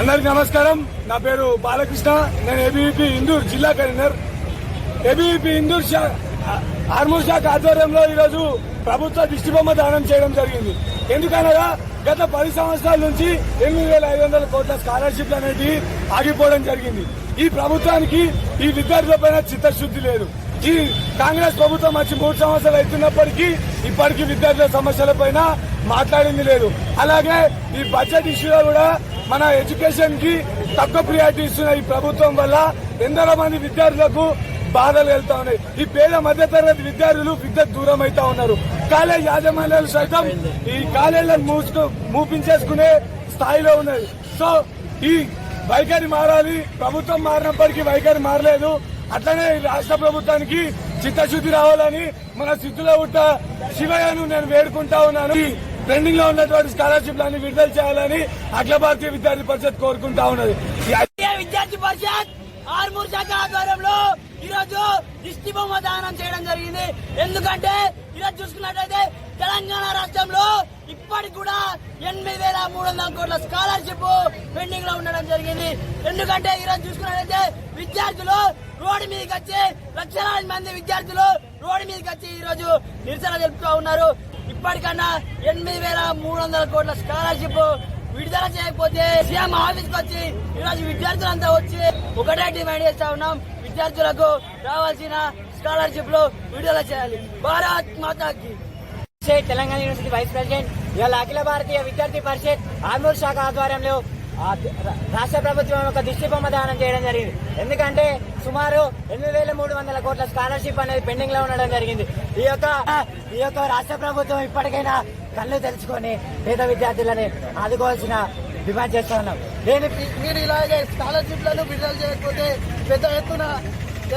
అందరికి నమస్కారం. నా పేరు బాలకృష్ణ. నేను ఏబీవీపీ ఇందూర్ జిల్లా కన్వీనర్. ఏబీవీపీ ఇందూర్ ఆర్మూర్ శాఖ ఆధ్వర్యంలో ఈరోజు ప్రభుత్వ దిష్టిబొమ్మ దానం చేయడం జరిగింది. ఎందుకనగా గత పది సంవత్సరాల నుంచి ఎనిమిది వేల ఐదు వందల కోట్ల స్కాలర్షిప్లు అనేది ఆగిపోవడం జరిగింది. ఈ ప్రభుత్వానికి ఈ విద్యార్థులపైన చిత్తశుద్ధి లేదు. ఈ కాంగ్రెస్ ప్రభుత్వం వచ్చి మూడు సంవత్సరాలు అవుతున్నప్పటికీ ఇప్పటికీ విద్యార్థుల సమస్యల పైన మాట్లాడింది లేదు. అలాగే ఈ బడ్జెట్ ఇష్యూలో కూడా మన ఎడ్యుకేషన్కి తక్కువ ప్రియారిటీ ఇస్తున్న ఈ ప్రభుత్వం వల్ల ఎందరో మంది విద్యార్థులకు బాధలు వెళ్తా ఉన్నాయి. ఈ పేద మధ్యతరగతి విద్యార్థులు విద్య దూరం అవుతా ఉన్నారు. కాలేజ్ యాజమాన్యాలు సైతం ఈ కాలేజీలను మూసుకు మూపించేసుకునే స్థాయిలో ఉన్నది సో ఈ వైఖరి మారాలి. ప్రభుత్వం మారినప్పటికీ వైఖరి మారలేదు. అట్లనే రాష్ట్ర ప్రభుత్వానికి చిత్తశుద్ధి రావాలని మన సిద్ధుల ఉట్ట శివయ్యను నేను వేడుకుంటా ఉన్నాను. ఈ పెండింగ్లో ఉన్నటువంటి స్కాలర్షిప్ విడుదల చేయాలని అఖిల భారతీయ విద్యార్థి పరిషత్ కోరుకుంటా ఉన్నది. విద్యార్థి పరిషత్ ఆర్మూర్ శాఖ ఆధ్వర్యంలో ఈరోజు దిష్టి బొమ్మ దానం చేయడం జరిగింది. ఎందుకంటే ఈరోజు చూసుకున్నట్లయితే తెలంగాణ రాష్ట్రంలో ఎనిమిది వేల మూడు వందల కోట్ల స్కాలర్షిప్ పెండింగ్లో ఉండడం జరిగింది. ఎందుకంటే ఈరోజు చూసుకున్నట్లయితే విద్యార్థులు రోడ్డు మీదకి వచ్చి లక్షలాది మంది విద్యార్థులు రోడ్డు మీదకి వచ్చి ఈ రోజు నిరసన తెలుపుతూ ఉన్నారు. ఇప్పటికన్నా ఎనిమిది వేల మూడు వందల కోట్ల స్కాలర్షిప్ విడుదల చేయకపోతే సీఎం ఆఫీస్కి వచ్చి ఈరోజు విద్యార్థులంతా వచ్చి ఒకటే డిమాండ్ చేస్తా ఉన్నాం. విద్యార్థులకు రావాల్సిన స్కాలర్షిప్లో విడుదల చేయాలి. భారత్ మాతాకి. తెలంగాణ యూనివర్సిటీ వైస్ ప్రెసిడెంట్ ఇవాళ అఖిల భారతీయ విద్యార్థి పరిషత్ ఆర్మూర్ శాఖ ఆధ్వర్యంలో రాష్ట్ర ప్రభుత్వం యొక్క దిష్టి బొమ్మ దానం చేయడం జరిగింది. ఎందుకంటే సుమారు ఎనిమిది వేల మూడు వందల కోట్ల స్కాలర్షిప్ అనేది పెండింగ్లో ఉండడం జరిగింది. ఈ యొక్క ఈ యొక్క రాష్ట్ర ప్రభుత్వం ఇప్పటికైనా కళ్ళు తెలుసుకొని పేద విద్యార్థులని ఆదుకోవాల్సిన డిమాండ్ చేస్తా ఉన్నాం. నేను మీరు ఇలాగే స్కాలర్షిప్లను విడుదల చేయకపోతే పెద్ద ఎత్తున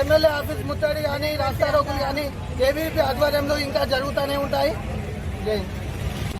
ఎమ్మెల్యే ఆఫీస్ ముట్టడి కానీ రాస్తారోకులు కానీ ఏబీపీ ఆధ్వర్యంలో ఇంకా జరుగుతూనే ఉంటాయి. Okay.